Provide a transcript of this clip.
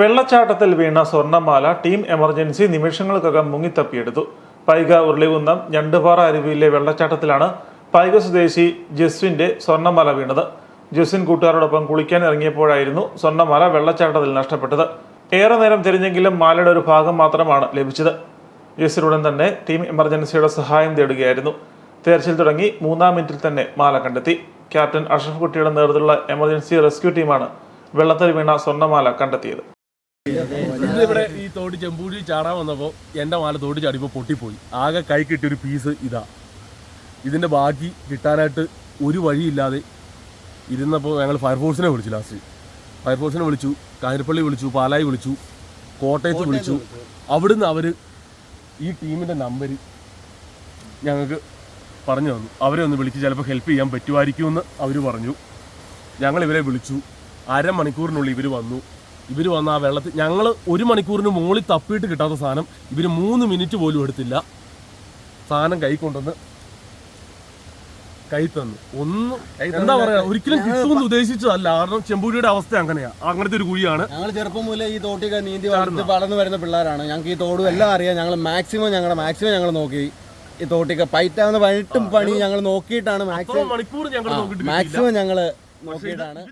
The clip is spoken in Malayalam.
വെള്ളച്ചാട്ടത്തിൽ വീണ സ്വർണമാല ടീം എമർജൻസി നിമിഷങ്ങൾക്കകം മുങ്ങിത്തപ്പിയെടുത്തു. പൈക ഉരുളികുന്നം ഞണ്ടുപാറ അരുവിയിലെ വെള്ളച്ചാട്ടത്തിലാണ് പൈക സ്വദേശി ജസ്വിന്റെ സ്വർണമാല വീണത്. ജസ്വിൻ കൂട്ടുകാരോടൊപ്പം കുളിക്കാൻ ഇറങ്ങിയപ്പോഴായിരുന്നു സ്വർണമാല വെള്ളച്ചാട്ടത്തിൽ നഷ്ടപ്പെട്ടത്. ഏറെ നേരം തിരിഞ്ഞെങ്കിലും മാലയുടെ ഒരു ഭാഗം മാത്രമാണ് ലഭിച്ചത്. ജെസ്സിനുടൻ തന്നെ ടീം എമർജൻസിയുടെ സഹായം തേടുകയായിരുന്നു. തെരച്ചിൽ തുടങ്ങി മൂന്നാം മിനിറ്റിൽ തന്നെ മാല കണ്ടെത്തി. ക്യാപ്റ്റൻ അഷറഫ് കുട്ടിയുടെ നേതൃത്വത്തിലുള്ള എമർജൻസി റെസ്ക്യൂ ടീമാണ് വെള്ളത്തിൽ വീണ സ്വർണമാല കണ്ടെത്തിയത്. ഇന്നിവിടെ ഈ തോട് ചെമ്പൂരി ചാടാൻ വന്നപ്പോൾ എന്റെ മാല തോട് ചാടിയപ്പോൾ പൊട്ടിപ്പോയി. ആകെ കൈ കിട്ടിയൊരു പീസ് ഇതാ. ഇതിന്റെ ബാക്കി കിട്ടാനായിട്ട് ഒരു വഴിയില്ലാതെ ഇരുന്നപ്പോൾ ഞങ്ങൾ ഫയർഫോഴ്സിനെ വിളിച്ചു ലാസ്റ്റ് ഫയർഫോഴ്സിനെ വിളിച്ചു കാഞ്ഞിരപ്പള്ളി വിളിച്ചു പാലായി വിളിച്ചു കോട്ടയത്ത് വിളിച്ചു. അവിടുന്ന് അവർ ഈ ടീമിന്റെ നമ്പർ ഞങ്ങൾക്ക് പറഞ്ഞു തന്നു. അവരെ ഒന്ന് വിളിച്ച് ചിലപ്പോൾ ഹെൽപ്പ് ചെയ്യാൻ പറ്റുമായിരിക്കുമെന്ന് അവർ പറഞ്ഞു. ഞങ്ങൾ ഇവരെ വിളിച്ചു. അരമണിക്കൂറിനുള്ളിൽ ഇവർ വന്നു. ഇവർ വന്ന ആ വെള്ളത്തിൽ ഞങ്ങൾ ഒരു മണിക്കൂറിന് മുകളിൽ തപ്പിയിട്ട് കിട്ടാത്ത സാധനം ഇവർ മൂന്ന് മിനിറ്റ് പോലും എടുത്തില്ല. സാധനം കൈ കൊണ്ടുവന്ന് കൈ തന്നു. ഒന്നും എന്താ പറയാ ഒരിക്കലും കിട്ടുമെന്ന് ഉദ്ദേശിച്ചതല്ല. കാരണം ചെമ്പൂരിയുടെ അവസ്ഥ അങ്ങനെയാ. അങ്ങനത്തെ ഒരു കുഴിയാണ്. ഞങ്ങൾ ചെറുപ്പം മുതലേ ഈ തോട്ടിൽ നീന്തി വളർന്ന് വളർന്നു വരുന്ന പിള്ളേരാണ്. ഞങ്ങൾക്ക് ഈ തോടും എല്ലാം അറിയാം. ഞങ്ങൾ മാക്സിമം ഞങ്ങളുടെ മാക്സിമം ഞങ്ങൾ നോക്കി ഈ തോട്ടിക്ക് പൈറ്റാവുന്ന പണിട്ടും പണി ഞങ്ങൾ നോക്കിയിട്ടാണ് മാക്സിമം മണിക്കൂർ ഞങ്ങൾ മാക്സിമം ഞങ്ങൾ നോക്കിയിട്ടാണ്.